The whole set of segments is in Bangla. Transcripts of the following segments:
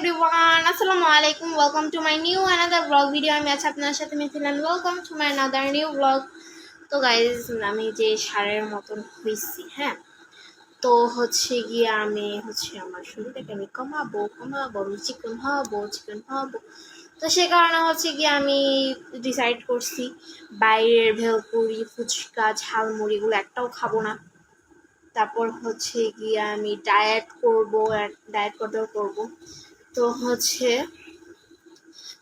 এভরিওয়ান আসসালামু আলাইকুম welcome to my new another vlog video আমি আছি আপনার সাথে মিথিলান। Welcome to my another new vlog তো গাইজ আমি যে সারের মতন হয়েছি হ্যাঁ? তো হচ্ছে গিয়ে আমি হচ্ছে আমার শরীরটাকে আমি কমাবো কমাবো, আমি চিকন হব চিকন হব তো সে কারণে হচ্ছে গিয়ে আমি ডিসাইড করছি বাইরের ভেলপুরি, ফুচকা ঝালমুড়িগুলো একটাও খাব না। তারপর হচ্ছে গিয়ে আমি ডায়েট করব ডায়েট কন্ট্রোল করব। তো হচ্ছে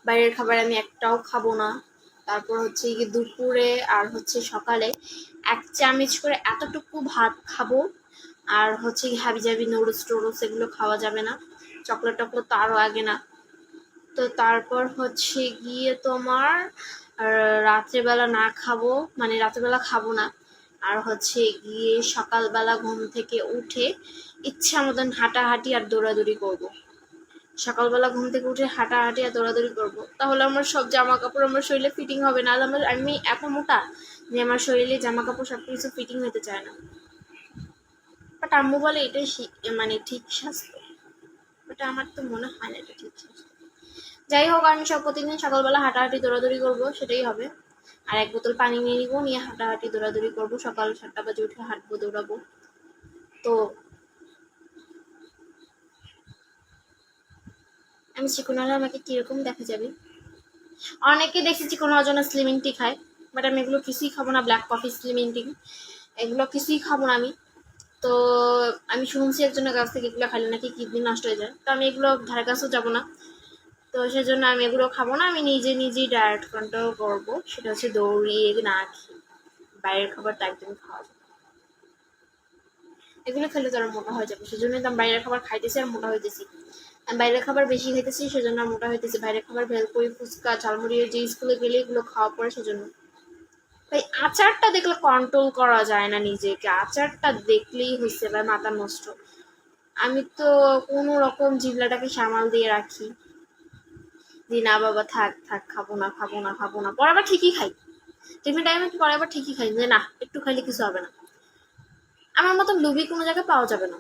বাইরের খাবার আমি একটাও খাব না। তারপর হচ্ছে গিয়ে দুপুরে আর হচ্ছে সকালে এক চামচ করে এতটুকু ভাত খাব। আর হচ্ছে হাবি জাবি নুডলস টুডলস এগুলো খাওয়া যাবে না। চকলেট টকলেট তো আরও আগে না। তো তারপর হচ্ছে গিয়ে তোমার রাত্রেবেলা না খাব মানে রাত্রেবেলা খাব না। আর হচ্ছে গিয়ে সকালবেলা ঘুম থেকে উঠে ইচ্ছা মতন হাঁটাহাঁটি আর দৌড়াদৌড়ি করব। সকালবেলা ঘুম থেকে উঠে হাঁটাহাঁটি আর দৌড়াদৌড়ি করব। তাহলে আমার সব জামা কাপড় আমার শরীরে ফিটিং হবে না। আমার আমি এত মোটা যে আমার শরীরে জামা কাপড় সব কিছু ফিটিং হতে চায় না। বাট আম্মু বলে এটাই মানে ঠিক স্বাস্থ্য। বাট আমার তো মনে হয় না এটা ঠিক স্বাস্থ্য। যাই হোক, আমি সব প্রতিদিন সকালবেলা হাঁটাহাঁটি, দৌড়াদৌড়ি করব, সেটাই হবে। আর এক বোতল পানি নিয়ে নিবো, নিয়ে হাঁটাহাঁটি, দৌড়াদৌড়ি করব। সকাল সাতটা বাজে উঠে হাঁটবো, দৌড়াবো। তো চিকন হলে আমাকে কীরকম দেখা যাবে। অনেকে দেখেছি কোনো জন্য স্লিমিং টি খায় বাট আমি এগুলো কিছুই খাব না ব্ল্যাক কফি স্লিমিং টি এগুলো কিছুই খাব না আমি। তো আমি শুনছি একজনের কাছ থেকে এগুলো খাইলে নাকি কিডনি নষ্ট হয়ে যায়। তো আমি এগুলো ধারে কাছেও যাব না। তো সেজন্য আমি এগুলো খাব না, আমি নিজে নিজেই ডায়েট কন্ট্রোল করব। সেটা হচ্ছে দৌড়িয়ে না খেয়ে বাইরের খাবারটা একদমই খাওয়া এগুলো খেলে তো আর মোটা হয়ে যাবে, সেজন্যই তো আমি বাইরের খাবার খাইতেছি আর মোটা হইতেছি। বাইরের খাবার বেশি খাইতেছি, সেজন্য মোটা হইতেছি বাইরের খাবার, ভেলপুরি, ফুচকা, ঝালমুড়ি, যে স্কুলে গেলে এগুলো খাওয়া পড়ে সেজন্য। ভাই আচারটা দেখলে কন্ট্রোল করা যায় না নিজেকে। আচারটা দেখলেই হয়েছে ভাই, মাথা নষ্ট। আমি তো কোনো রকম জিবলাটাকে সামাল দিয়ে রাখি। যে না বাবা, থাক থাক, খাব না খাব না খাব না, পরে আবার ঠিকই খাই। টিফিন টাইমে পরে আবার ঠিকই খাই? যে না, একটু খাইলে কিছু হবে না। আমার মতন লুবি কোনো জায়গায় পাওয়া যাবে না।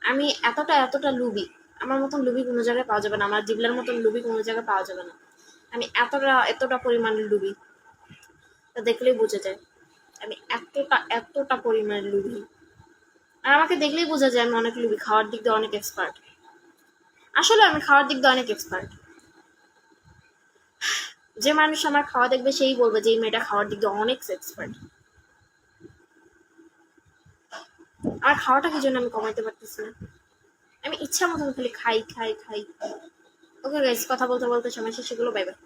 আমি এতটা এতটা লুবি। আমার মতন লুবি কোনো জায়গায় পাওয়া যাবে না, আমার জিবলার মতন লুবি কোনো জায়গায় পাওয়া যাবে না। আমি এতটা এতটা পরিমাণের লুবি, তা দেখলেই বোঝা যায়। আমি এতটা এতটা পরিমাণের লুবি। আর আমাকে দেখলেই বোঝা যায় আমি অনেক লুবি, খাওয়ার দিক দিয়ে অনেক এক্সপার্ট আসলে আমি খাওয়ার দিক দিয়ে অনেক এক্সপার্ট যে মানুষ আমার খাওয়া দেখবে, সেই বলবে যে এই মেয়েটা খাওয়ার দিক দিয়ে অনেক এক্সপার্ট আর খাওয়াটা কি জন্য আমি কমাইতে পারতেছি না? আমি ইচ্ছা মতন খালি খাই খাই খাই। ওকে গাইস কথা বলতে বলতে সময় শেষ সেগুলো বাই বাই